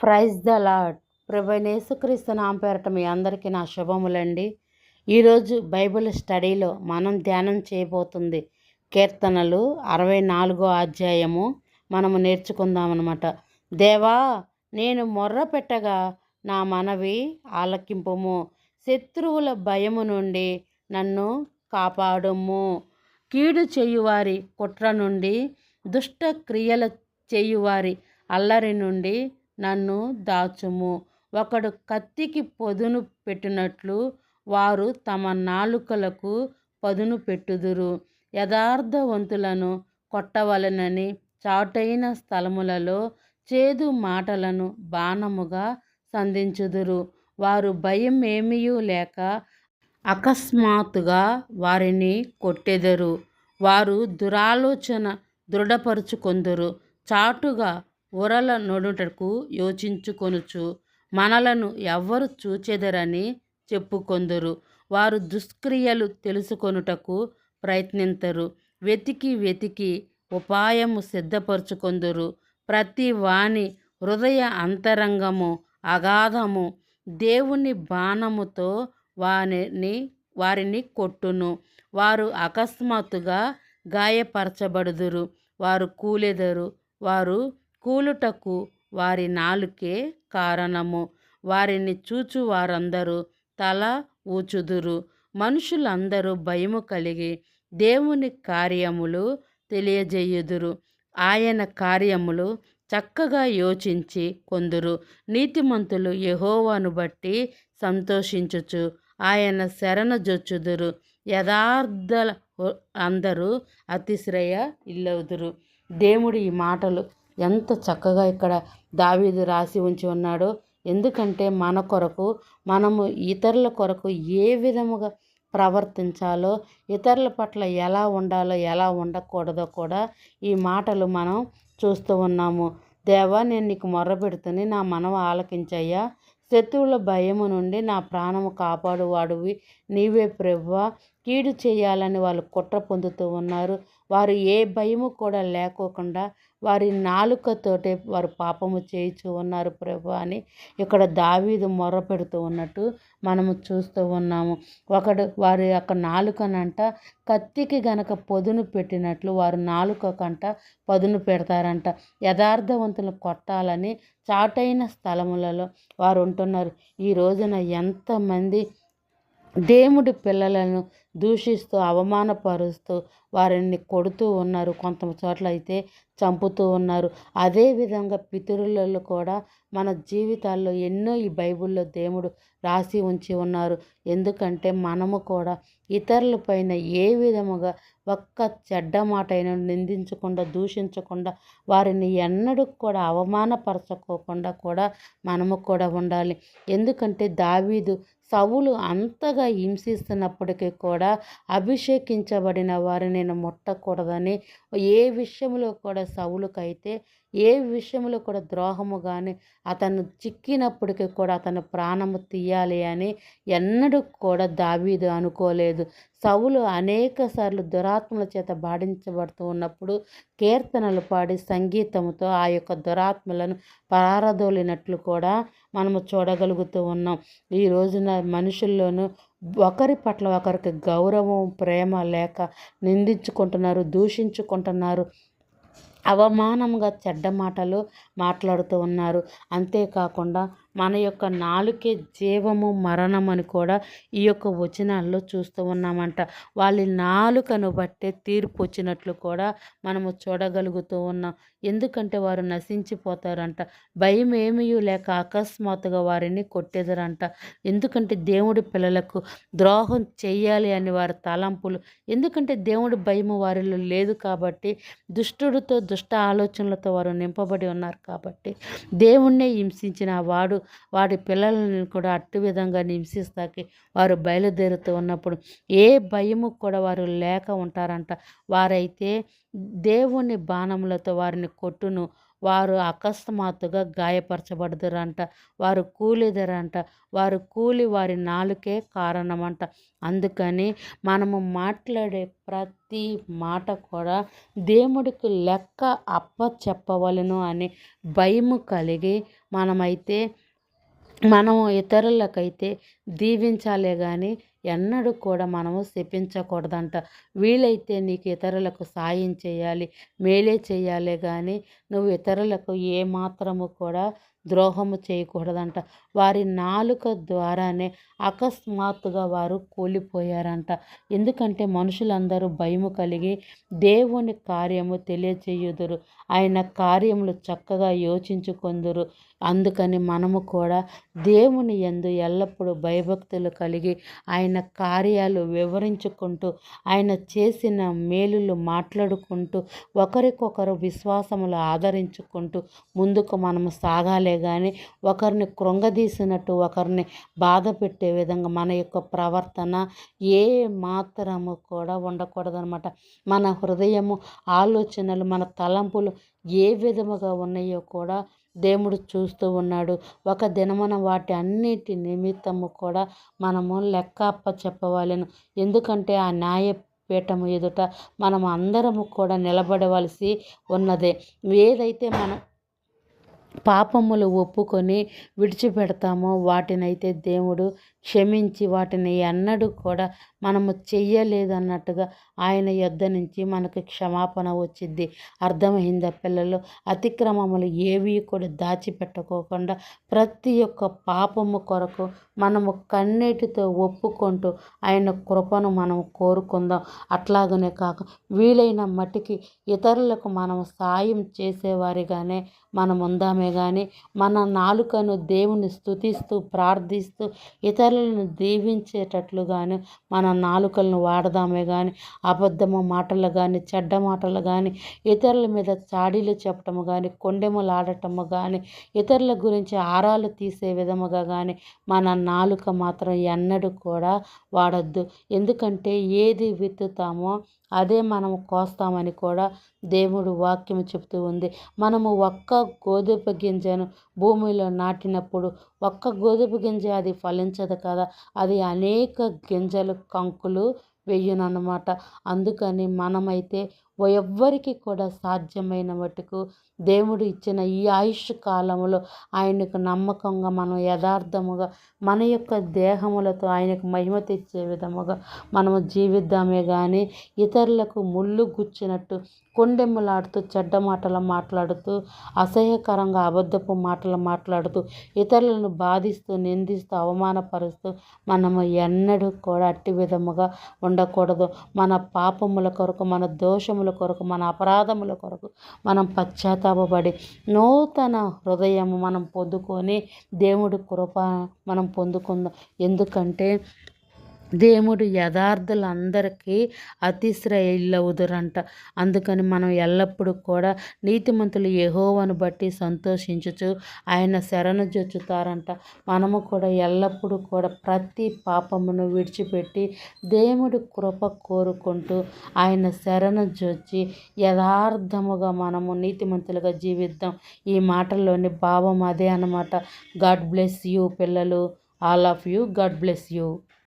Praise the lord ప్రభనేసుక్రీస్తు నామపేరట మీ అందరికీ నా శుభములండి. ఈరోజు బైబిల్ స్టడీలో మనం ధ్యానం చేయబోతుంది కీర్తనలు అరవై నాలుగో అధ్యాయము. మనము నేర్చుకుందామన్నమాట. దేవా నేను మొర్ర పెట్టగా నా మనవి ఆలకింపుము. శత్రువుల భయము నుండి నన్ను కాపాడుము. కీడు చేయువారి కుట్ర నుండి దుష్ట క్రియల చేయువారి అల్లరి నుండి నన్ను దాచుము. ఒకడు కత్తికి పొదును పెట్టినట్లు వారు తమ నాలుకలకు పదును పెట్టుదురు. యథార్థవంతులను కొట్టవలనని చాటైన స్థలములలో చేదు మాటలను బాణముగా సంధించుదురు. వారు భయం ఏమీయూ లేక అకస్మాత్తుగా వారిని కొట్టెదరు. వారు దురాలోచన దృఢపరుచుకొందురు. చాటుగా ఉరల నొడుటకు యోచించుకొనుచు మనలను ఎవ్వరు చూచెదరని చెప్పుకొందురు. వారు దుష్క్రియలు తెలుసుకొనుటకు ప్రయత్నింతరు. వెతికి వెతికి ఉపాయము సిద్ధపరుచుకొందరు. ప్రతి వాణి హృదయ అంతరంగము అగాధము దేవుని బాణముతో వారిని వారిని కొట్టును. వారు అకస్మాత్తుగా గాయపరచబడుదురు. వారు కూలెదరు. వారు కూలుటకు వారి నాలుకే కారణము. వారిని చూచు వారందరూ తల ఊచుదురు. మనుషులందరూ భయము కలిగి దేవుని కార్యములు తెలియజేయుదురు. ఆయన కార్యములు చక్కగా యోచించి కొందరు. నీతిమంతులు యహోవాను బట్టి సంతోషించుచు ఆయన శరణ జొచ్చుదురు. యథార్థ అందరూ అతిశ్రయ ఇల్లవుదురు. దేవుడు ఈ మాటలు ఎంత చక్కగా ఇక్కడ దావీదు రాసి ఉంచి ఉన్నాడో. ఎందుకంటే మన కొరకు మనము ఇతరుల కొరకు ఏ విధముగా ప్రవర్తించాలో ఇతరుల పట్ల ఎలా ఉండాలో ఎలా ఉండకూడదో కూడా ఈ మాటలు మనం చూస్తూ ఉన్నాము. దేవా నేను నీకు మొర్రపెడుతుని నా మనవ ఆలకించయ్యా. శత్రువుల భయము నుండి నా ప్రాణము కాపాడువాడువి నీవే ప్రభువ కీడు చేయాలని వాళ్ళు కుట్ర పొందుతూ ఉన్నారు. వారు ఏ భయము కూడా లేకోకుండా వారి నాలుకతోటే వారు పాపము చేయించు ఉన్నారు ప్రభు అని ఇక్కడ దావీదు మొర్ర పెడుతూ ఉన్నట్టు మనము చూస్తూ ఉన్నాము. ఒకడు వారి యొక్క నాలుకనంట కత్తికి గనక పొదును పెట్టినట్లు వారు నాలుక కంట పదును పెడతారంట. యథార్థవంతులు కొట్టాలని చాటైన స్థలములలో వారు ఉంటున్నారు. ఈ రోజున ఎంతమంది దేవుడి పిల్లలను దూషిస్తూ అవమానపరుస్తూ వారిని కొడుతూ ఉన్నారు. కొంత చోట్ల అయితే చంపుతూ ఉన్నారు. అదేవిధంగా పితరులలో కూడా మన జీవితాల్లో ఎన్నో ఈ బైబిల్లో దేవుడు రాసి ఉంచి ఉన్నారు. ఎందుకంటే మనము కూడా ఇతరుల పైన ఏ విధముగా ఒక్క చెడ్డ మాట అయినా నిందించకుండా దూషించకుండా వారిని ఎన్నడూ కూడా అవమానపరచుకోకుండా కూడా మనము కూడా ఉండాలి. ఎందుకంటే దావీదు సవులు అంతగా హింసిస్తున్నప్పటికీ కూడా అభిషేకించబడిన వారిని నేను ముట్టకూడదని ఏ విషయంలో కూడా సౌలుకైతే ఏ విషయంలో కూడా ద్రోహము కానీ అతను చిక్కినప్పటికీ కూడా అతను ప్రాణము తీయాలి అని ఎన్నడూ కూడా దావీదు అనుకోలేదు. సవులు అనేక సార్లు దురాత్మల చేత బాధించబడుతూ ఉన్నప్పుడు కీర్తనలు పాడి సంగీతంతో ఆ యొక్క దురాత్మలను పారదోలినట్లు కూడా మనము చూడగలుగుతూ ఉన్నాం. ఈ రోజున మనుషుల్లోనూ ఒకరి పట్ల ఒకరికి గౌరవం ప్రేమ లేక నిందించుకుంటున్నారు దూషించుకుంటున్నారు అవమానంగా చెడ్డ మాటలు మాట్లాడుతూ ఉన్నారు. అంతేకాకుండా మన యొక్క నాలుకే జీవము మరణం అని కూడా ఈ యొక్క వచనాల్లో చూస్తూ ఉన్నామంట. వాళ్ళ నాలుకను బట్టే తీర్పు వచ్చినట్లు కూడా మనము చూడగలుగుతూ ఉన్నాం. ఎందుకంటే వారు నశించిపోతారంట. భయం ఏమీ లేక అకస్మాత్తుగా వారిని కొట్టేదరంట. ఎందుకంటే దేవుడి పిల్లలకు ద్రోహం చేయాలి అని వారి తలంపులు. ఎందుకంటే దేవుడి భయము వారిలో లేదు కాబట్టి దుష్టుడితో దుష్ట ఆలోచనలతో వారు నింపబడి ఉన్నారు కాబట్టి దేవుణ్ణే హింసించిన వాడు వాడి పిల్లలను కూడా అట్టి విధంగా హింసిస్తాకి వారు బయలుదేరుతూ ఉన్నప్పుడు ఏ భయము కూడా వారు లేక ఉంటారంట. వారైతే దేవుని బాణములతో వారిని కొట్టును. వారు అకస్మాత్తుగా గాయపరచబడదురంట. వారు కూలిదరంట. వారు కూలి వారి నాలుకే కారణమంట. అందుకని మనము మాట్లాడే ప్రతి మాట కూడా దేవుడికి లెక్క అప్ప చెప్పవలను అని భయము కలిగి మనమైతే మనం ఇతరులకైతే దీవించాలే కానీ ఎన్నడూ కూడా మనము శపించకూడదంట. వీలైతే నీకు ఇతరులకు సాయం చేయాలి మేలే చేయాలే కానీ నువ్వు ఇతరులకు ఏమాత్రము కూడా ద్రోహము చేయకూడదంట. వారి నాలుక ద్వారానే అకస్మాత్తుగా వారు కూలిపోయారంట. ఎందుకంటే మనుషులందరూ భయము కలిగి దేవుని కార్యము తెలియచేయుదురు. ఆయన కార్యములు చక్కగా యోచించుకొందురు. అందుకని మనము కూడా దేవుని ఎందు ఎల్లప్పుడూ భయభక్తులు కలిగి ఆయన ఆయన కార్యాలు వివరించుకుంటూ ఆయన చేసిన మేలులు మాట్లాడుకుంటూ ఒకరికొకరు విశ్వాసములు ఆదరించుకుంటూ ముందుకు మనము సాగాలే కానీ ఒకరిని కృంగదీసినట్టు ఒకరిని బాధ పెట్టే విధంగా మన యొక్క ప్రవర్తన ఏ మాత్రము కూడా ఉండకూడదనమాట. మన హృదయము ఆలోచనలు మన తలంపులు ఏ విధముగా ఉన్నాయో కూడా దేవుడు చూస్తూ ఉన్నాడు. ఒక దినమున వాటి అన్నిటి నిమిత్తము కూడా మనము లెక్క అప్ప చెప్పవాలను. ఎందుకంటే ఆ న్యాయ పీఠము ఎదుట మనం అందరము కూడా నిలబడవలసి ఉన్నదే. ఏదైతే మనం పాపములు ఒప్పుకొని విడిచిపెడతామో. వాటినైతే దేవుడు క్షమించి వాటిని ఎన్నడూ కూడా మనము చెయ్యలేదన్నట్టుగా ఆయన యొద్ద నుంచి మనకు క్షమాపణ వచ్చిద్ది. అర్థమైందా పిల్లలు? అతిక్రమములు ఏవి కూడా దాచిపెట్టుకోకుండా ప్రతి ఒక్క పాపము కొరకు మనము కన్నీటితో ఒప్పుకుంటూ ఆయన కృపను మనం కోరుకుందాం. అట్లాగనే కాక వీలైన మటికి ఇతరులకు మనం సాయం చేసేవారిగానే మనం ఉందామే కానీ మన నాలుకను దేవుని స్థుతిస్తూ ప్రార్థిస్తూ ఇతరులను దీవించేటట్లుగాను మన నాలుకలను వాడదామే కానీ అబద్ధము మాటలు కానీ చెడ్డ మాటలు కానీ ఇతరుల మీద చాడీలు చెప్పటము కానీ కొండెములు ఆడటము కానీ ఇతరుల గురించి ఆరాలు తీసే విధముగా కానీ మన నాలుక మాత్రం ఎన్నడూ కూడా వాడద్దు. ఎందుకంటే ఏది విత్తుతామో అదే మనం కోస్తామని కూడా దేవుడు వాక్యం చెబుతూ ఉంది. మనము ఒక్క గోధుమ గింజను భూమిలో నాటినప్పుడు ఒక్క గోధుమ గింజ అది ఫలించదు కదా? అది అనేక గింజలు కంకులు వెయ్యనమాట అందుకని మనమైతే ఎవ్వరికి కూడా సాధ్యమైన మటుకు దేవుడు ఇచ్చిన ఈ ఆయుష్ కాలంలో ఆయనకు నమ్మకంగా మనం యథార్థముగా మన యొక్క దేహములతో ఆయనకు మహిమ తెచ్చే విధముగా మనము జీవిద్దామే కానీ ఇతరులకు ముళ్ళు గుచ్చినట్టు కొండెమ్మలాడుతూ చెడ్డ మాటలు మాట్లాడుతూ అసహ్యకరంగా అబద్ధపు మాటలు మాట్లాడుతూ ఇతరులను బాధిస్తూ నిందిస్తూ అవమానపరుస్తూ మనము ఎన్నడూ కూడా అట్టి విధముగా ఉండకూడదు. మన పాపముల కొరకు మన దోషముల కొరకు మన అపరాధముల కొరకు మనం పశ్చాత్తాపడి నూతన హృదయము మనం పొందుకొని దేవుడి కృప మనం పొందుకుందాం. ఎందుకంటే దేవుడు యథార్థులందరికీ అతిశ్రయులవుదురంట. అందుకని మనం ఎల్లప్పుడూ కూడా నీతిమంతులు యహోవను బట్టి సంతోషించుచు ఆయన శరణు జొచ్చుతారంట. మనము కూడా ఎల్లప్పుడూ కూడా ప్రతి పాపమును విడిచిపెట్టి దేవుడి కృప కోరుకుంటూ ఆయన శరణు జొచ్చి యథార్థముగా మనము నీతిమంతులుగా జీవిద్దాం. ఈ మాటల్లోని భావం అదే అనమాట గాడ్ బ్లెస్ యూ పిల్లలు. All of you. God bless you.